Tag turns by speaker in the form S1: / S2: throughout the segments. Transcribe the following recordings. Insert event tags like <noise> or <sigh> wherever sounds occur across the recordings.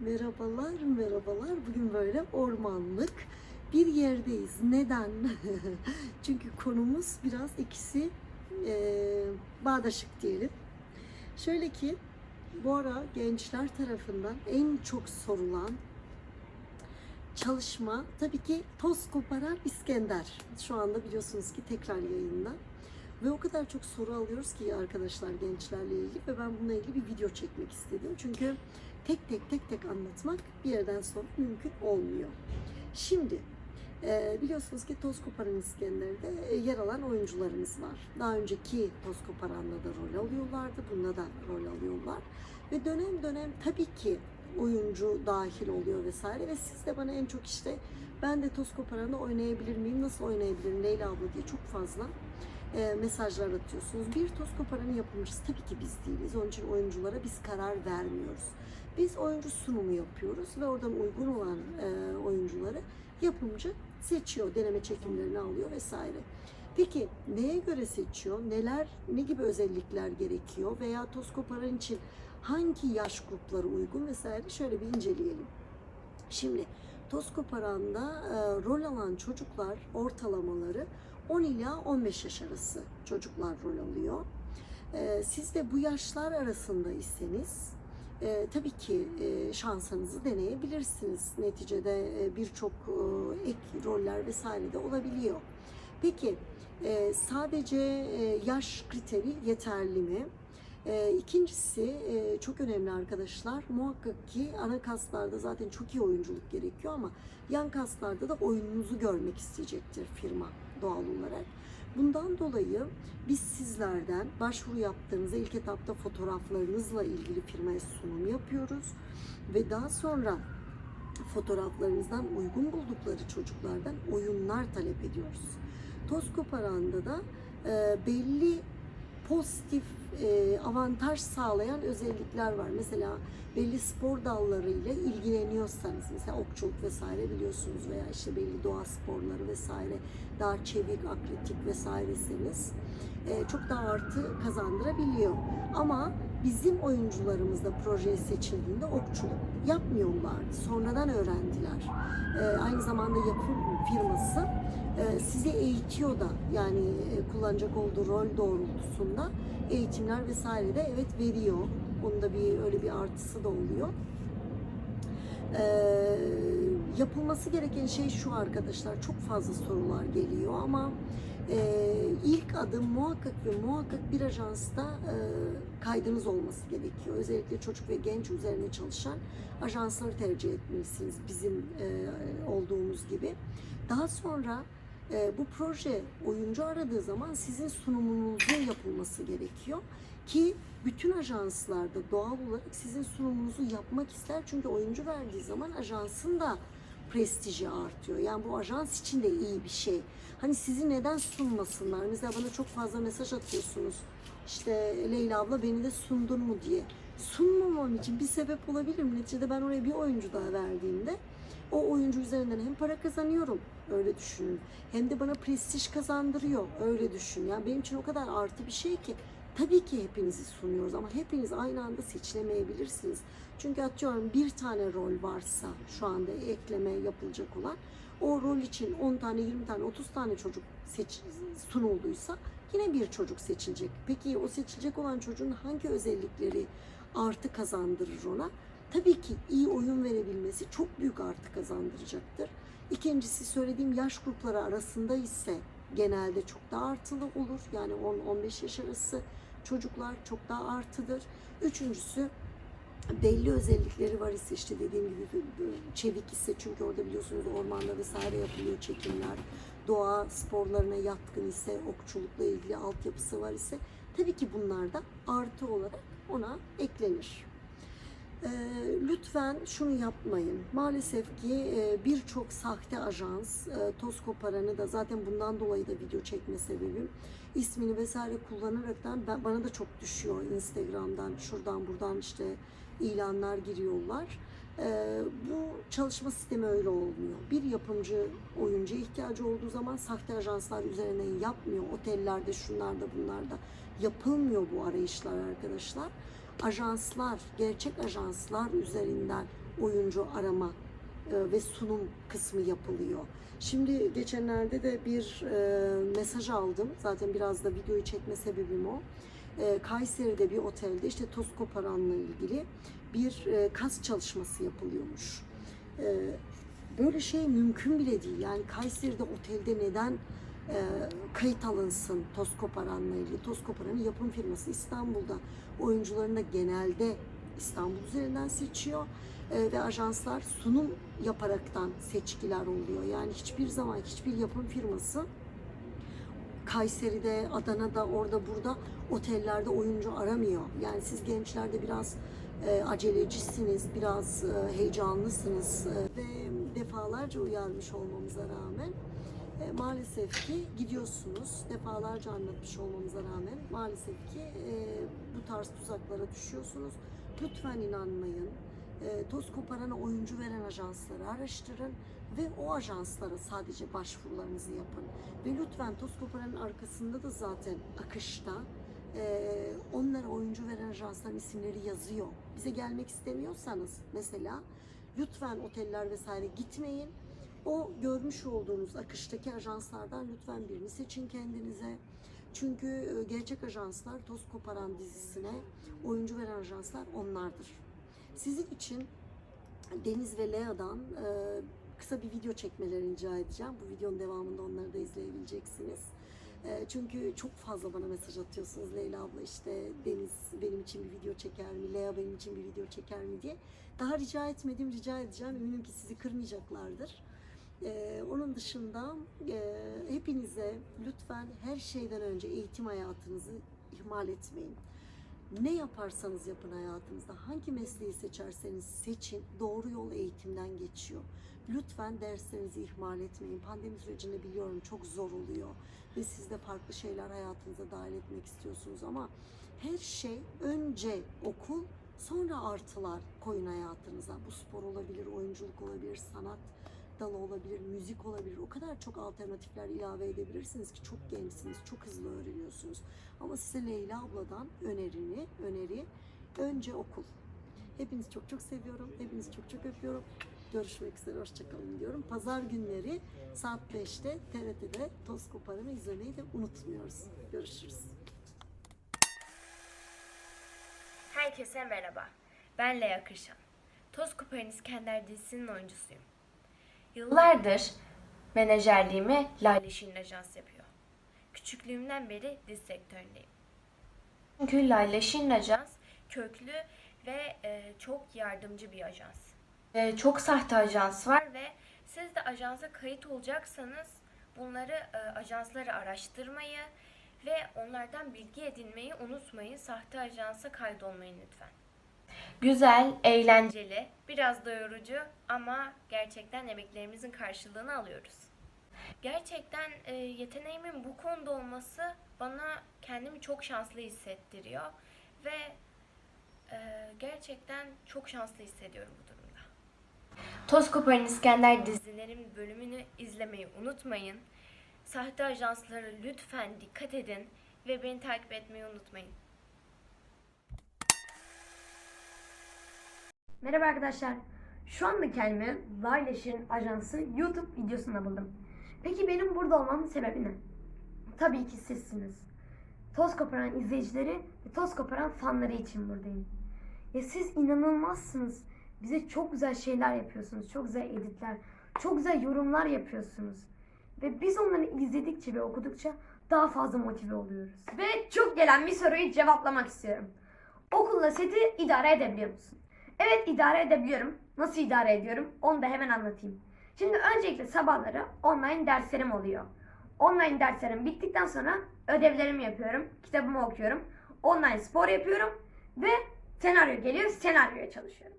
S1: Merhabalar, merhabalar. Bugün böyle ormanlık bir yerdeyiz. Neden? <laughs> Çünkü konumuz biraz ikisi eee bağdaşık diyelim. Şöyle ki bu ara gençler tarafından en çok sorulan çalışma tabii ki toz koparan İskender. Şu anda biliyorsunuz ki tekrar yayında. Ve o kadar çok soru alıyoruz ki arkadaşlar gençlerle ilgili ve ben bununla ilgili bir video çekmek istedim. Çünkü tek tek tek tek anlatmak bir yerden sonra mümkün olmuyor. Şimdi e, biliyorsunuz ki Toz Koparan İskender'de e, yer alan oyuncularımız var. Daha önceki Toz Koparan'da da rol alıyorlardı. Bunda da rol alıyorlar. Ve dönem dönem tabii ki oyuncu dahil oluyor vesaire ve siz de bana en çok işte ben de Toz Koparan'da oynayabilir miyim, nasıl oynayabilirim Leyla abla diye çok fazla e, mesajlar atıyorsunuz. Bir toz koparanı yapımcısı tabii ki biz değiliz. Onun için oyunculara biz karar vermiyoruz. Biz oyuncu sunumu yapıyoruz ve oradan uygun olan e, oyuncuları yapımcı seçiyor, deneme çekimlerini alıyor vesaire. Peki neye göre seçiyor? Neler, ne gibi özellikler gerekiyor? Veya toz koparan için hangi yaş grupları uygun vesaire şöyle bir inceleyelim. Şimdi toz koparanda e, rol alan çocuklar ortalamaları 10 ila 15 yaş arası çocuklar rol alıyor. E, siz de bu yaşlar arasındaysanız e, tabii ki e, şansınızı deneyebilirsiniz. Neticede e, birçok e, ek roller vesaire de olabiliyor. Peki e, sadece e, yaş kriteri yeterli mi? E, ikincisi e, çok önemli arkadaşlar. Muhakkak ki ana kaslarda zaten çok iyi oyunculuk gerekiyor ama yan kaslarda da oyununuzu görmek isteyecektir firma doğal olarak. Bundan dolayı biz sizlerden başvuru yaptığınızda ilk etapta fotoğraflarınızla ilgili firmaya sunum yapıyoruz ve daha sonra fotoğraflarınızdan uygun buldukları çocuklardan oyunlar talep ediyoruz. Toz koparanda da e, belli pozitif e, avantaj sağlayan özellikler var. Mesela belli spor dallarıyla ilgileniyorsanız mesela okçuluk vesaire biliyorsunuz veya işte belli doğa sporları vesaire daha çevik, atletik vesaireseniz e, çok daha artı kazandırabiliyor. Ama bizim oyuncularımız da projeye seçildiğinde okçuluk yapmıyorlardı. Sonradan öğrendiler. E, aynı zamanda yapım firması e, sizi eğitiyor da yani e, kullanacak olduğu rol doğrultusunda eğitimler vesaire de evet veriyor. Onun da bir öyle bir artısı da oluyor. Ee, yapılması gereken şey şu arkadaşlar çok fazla sorular geliyor ama e, ilk adım muhakkak ve muhakkak bir ajansta e, kaydınız olması gerekiyor. Özellikle çocuk ve genç üzerine çalışan ajansları tercih etmelisiniz bizim e, olduğumuz gibi. Daha sonra e, bu proje oyuncu aradığı zaman sizin sunumunuzun yapılması gerekiyor ki bütün ajanslarda doğal olarak sizin sunumunuzu yapmak ister çünkü oyuncu verdiği zaman ajansın da prestiji artıyor. Yani bu ajans için de iyi bir şey. Hani sizi neden sunmasınlar? Mesela bana çok fazla mesaj atıyorsunuz. İşte Leyla abla beni de sundun mu diye. Sunmamam için bir sebep olabilir mi? Neticede ben oraya bir oyuncu daha verdiğimde o oyuncu üzerinden hem para kazanıyorum öyle düşünün. Hem de bana prestij kazandırıyor öyle düşün. Yani benim için o kadar artı bir şey ki tabii ki hepinizi sunuyoruz ama hepiniz aynı anda seçilemeyebilirsiniz. Çünkü atıyorum bir tane rol varsa şu anda ekleme yapılacak olan o rol için 10 tane, 20 tane, 30 tane çocuk seç, sunulduysa yine bir çocuk seçilecek. Peki o seçilecek olan çocuğun hangi özellikleri artı kazandırır ona? Tabii ki iyi oyun verebilmesi çok büyük artı kazandıracaktır. İkincisi söylediğim yaş grupları arasında ise genelde çok daha artılı olur. Yani 10-15 yaş arası çocuklar çok daha artıdır. Üçüncüsü belli özellikleri var ise işte dediğim gibi çevik ise çünkü orada biliyorsunuz ormanda vesaire yapılıyor çekimler. Doğa sporlarına yatkın ise okçulukla ilgili altyapısı var ise tabii ki bunlar da artı olarak ona eklenir. Ee, lütfen şunu yapmayın. Maalesef ki e, birçok sahte ajans, e, toz koparanı da zaten bundan dolayı da video çekme sebebim. ismini vesaire kullanaraktan ben, bana da çok düşüyor Instagram'dan, şuradan buradan işte ilanlar giriyorlar. Ee, bu çalışma sistemi öyle olmuyor. Bir yapımcı oyuncuya ihtiyacı olduğu zaman sahte ajanslar üzerinden yapmıyor. Otellerde, şunlarda, bunlarda yapılmıyor bu arayışlar arkadaşlar. Ajanslar, gerçek ajanslar üzerinden oyuncu arama e, ve sunum kısmı yapılıyor. Şimdi geçenlerde de bir e, mesaj aldım. Zaten biraz da videoyu çekme sebebim o. E, Kayseri'de bir otelde işte toz koparanla ilgili bir kas çalışması yapılıyormuş. Böyle şey mümkün bile değil. Yani Kayseri'de otelde neden e, kayıt alınsın toz koparanla ilgili? Toz koparanın yapım firması İstanbul'da. Oyuncularını genelde İstanbul üzerinden seçiyor. E, ve ajanslar sunum yaparaktan seçkiler oluyor. Yani hiçbir zaman hiçbir yapım firması Kayseri'de, Adana'da, orada burada otellerde oyuncu aramıyor. Yani siz gençlerde biraz e, acelecisiniz, biraz e, heyecanlısınız e, ve defalarca uyarmış olmamıza rağmen e, maalesef ki gidiyorsunuz. Defalarca anlatmış olmamıza rağmen maalesef ki e, bu tarz tuzaklara düşüyorsunuz. Lütfen inanmayın. E, toz koparana oyuncu veren ajansları araştırın ve o ajanslara sadece başvurularınızı yapın. Ve lütfen toz koparanın arkasında da zaten akışta e, onlara oyuncu veren ajansların isimleri yazıyor. Bize gelmek istemiyorsanız mesela lütfen oteller vesaire gitmeyin. O görmüş olduğunuz akıştaki ajanslardan lütfen birini seçin kendinize. Çünkü e, gerçek ajanslar Toz Koparan dizisine oyuncu veren ajanslar onlardır. Sizin için Deniz ve Lea'dan e, kısa bir video çekmelerini rica edeceğim. Bu videonun devamında onları da izleyebileceksiniz. E, çünkü çok fazla bana mesaj atıyorsunuz Leyla abla işte Deniz benim için bir video çeker mi, Lea benim için bir video çeker mi diye. Daha rica etmedim, rica edeceğim. Eminim ki sizi kırmayacaklardır. Ee, onun dışında e, hepinize lütfen her şeyden önce eğitim hayatınızı ihmal etmeyin. Ne yaparsanız yapın hayatınızda, hangi mesleği seçerseniz seçin, doğru yol eğitimden geçiyor. Lütfen derslerinizi ihmal etmeyin. Pandemi sürecinde biliyorum çok zor oluyor ve siz de farklı şeyler hayatınıza dahil etmek istiyorsunuz ama her şey önce okul, sonra artılar koyun hayatınıza. Bu spor olabilir, oyunculuk olabilir, sanat dalı olabilir, müzik olabilir. O kadar çok alternatifler ilave edebilirsiniz ki çok gençsiniz, çok hızlı öğreniyorsunuz. Ama size Leyla abladan önerini, öneri önce okul. Hepinizi çok çok seviyorum. Hepinizi çok çok öpüyorum. Görüşmek üzere, hoşçakalın diyorum. Pazar günleri saat 5'te TRT'de Toz Koparan'ı izlemeyi de unutmuyoruz. Görüşürüz.
S2: Herkese merhaba. Ben Lea Kırşan. Toz Koparan İskender dizisinin oyuncusuyum. Yıllardır menajerliğimi Lale Şirin Ajans yapıyor. Küçüklüğümden beri dizi sektöründeyim. Çünkü Lale Şirin Ajans köklü ve e, çok yardımcı bir ajans. E, çok sahte ajans var ve siz de ajansa kayıt olacaksanız bunları e, ajansları araştırmayı ve onlardan bilgi edinmeyi unutmayın. Sahte ajansa kaydolmayın lütfen. Güzel, eğlenceli, biraz da yorucu ama gerçekten emeklerimizin karşılığını alıyoruz. Gerçekten e, yeteneğimin bu konuda olması bana kendimi çok şanslı hissettiriyor ve e, gerçekten çok şanslı hissediyorum bu durumda. Toz Koparan İskender dizilerin bölümünü izlemeyi unutmayın. Sahte ajanslara lütfen dikkat edin ve beni takip etmeyi unutmayın.
S3: Merhaba arkadaşlar. Şu anda kendimi Layleş'in ajansı YouTube videosunda buldum. Peki benim burada olmamın sebebi ne? Tabii ki sizsiniz. Toz koparan izleyicileri ve toz koparan fanları için buradayım. Ya siz inanılmazsınız. Bize çok güzel şeyler yapıyorsunuz. Çok güzel editler, çok güzel yorumlar yapıyorsunuz. Ve biz onları izledikçe ve okudukça daha fazla motive oluyoruz. Ve çok gelen bir soruyu cevaplamak istiyorum. Okulla seti idare edebiliyor musun? Evet idare edebiliyorum. Nasıl idare ediyorum? Onu da hemen anlatayım. Şimdi öncelikle sabahları online derslerim oluyor. Online derslerim bittikten sonra ödevlerimi yapıyorum. Kitabımı okuyorum. Online spor yapıyorum. Ve senaryo geliyor. Senaryoya çalışıyorum.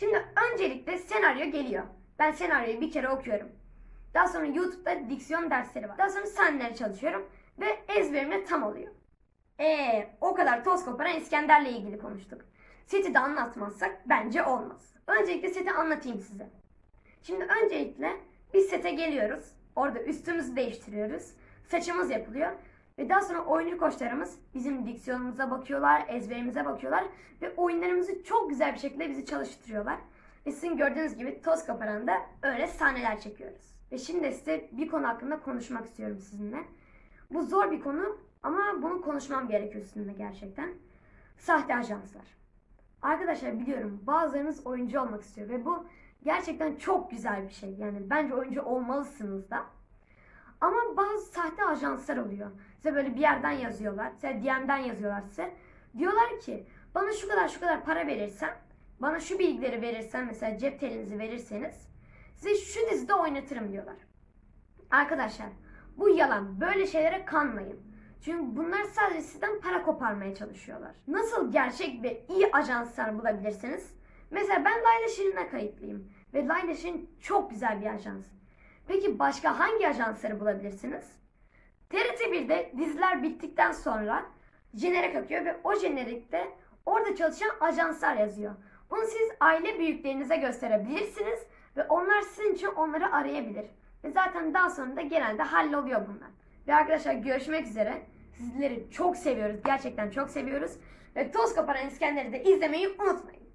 S3: Şimdi öncelikle senaryo geliyor. Ben senaryoyu bir kere okuyorum. Daha sonra YouTube'da diksiyon dersleri var. Daha sonra sahneleri çalışıyorum. Ve ezberimle tam oluyor. Eee o kadar toz koparan İskender'le ilgili konuştuk. Seti de anlatmazsak bence olmaz. Öncelikle seti anlatayım size. Şimdi öncelikle biz sete geliyoruz. Orada üstümüzü değiştiriyoruz. Saçımız yapılıyor. Ve daha sonra oyuncu koçlarımız bizim diksiyonumuza bakıyorlar, ezberimize bakıyorlar ve oyunlarımızı çok güzel bir şekilde bizi çalıştırıyorlar. Ve sizin gördüğünüz gibi toz koparan da öyle sahneler çekiyoruz. Ve şimdi size bir konu hakkında konuşmak istiyorum sizinle. Bu zor bir konu ama bunu konuşmam gerekiyor sizinle gerçekten. Sahte ajanslar. Arkadaşlar biliyorum bazılarınız oyuncu olmak istiyor ve bu gerçekten çok güzel bir şey. Yani bence oyuncu olmalısınız da. Ama bazı sahte ajanslar oluyor. Size böyle bir yerden yazıyorlar. Size DM'den yazıyorlar size. Diyorlar ki bana şu kadar şu kadar para verirsen, bana şu bilgileri verirsen mesela cep telinizi verirseniz size şu dizide oynatırım diyorlar. Arkadaşlar bu yalan. Böyle şeylere kanmayın. Çünkü bunlar sadece sizden para koparmaya çalışıyorlar. Nasıl gerçek ve iyi ajanslar bulabilirsiniz? Mesela ben Layla Şirin'e kayıtlıyım. Ve Layla Şirin çok güzel bir ajans. Peki başka hangi ajansları bulabilirsiniz? TRT 1'de diziler bittikten sonra jenerik akıyor ve o jenerikte orada çalışan ajanslar yazıyor. Bunu siz aile büyüklerinize gösterebilirsiniz ve onlar sizin için onları arayabilir. Ve zaten daha sonra da genelde halloluyor bunlar. Ve arkadaşlar görüşmek üzere. Sizleri çok seviyoruz. Gerçekten çok seviyoruz. Ve Toz Koparan İskender'i de izlemeyi unutmayın.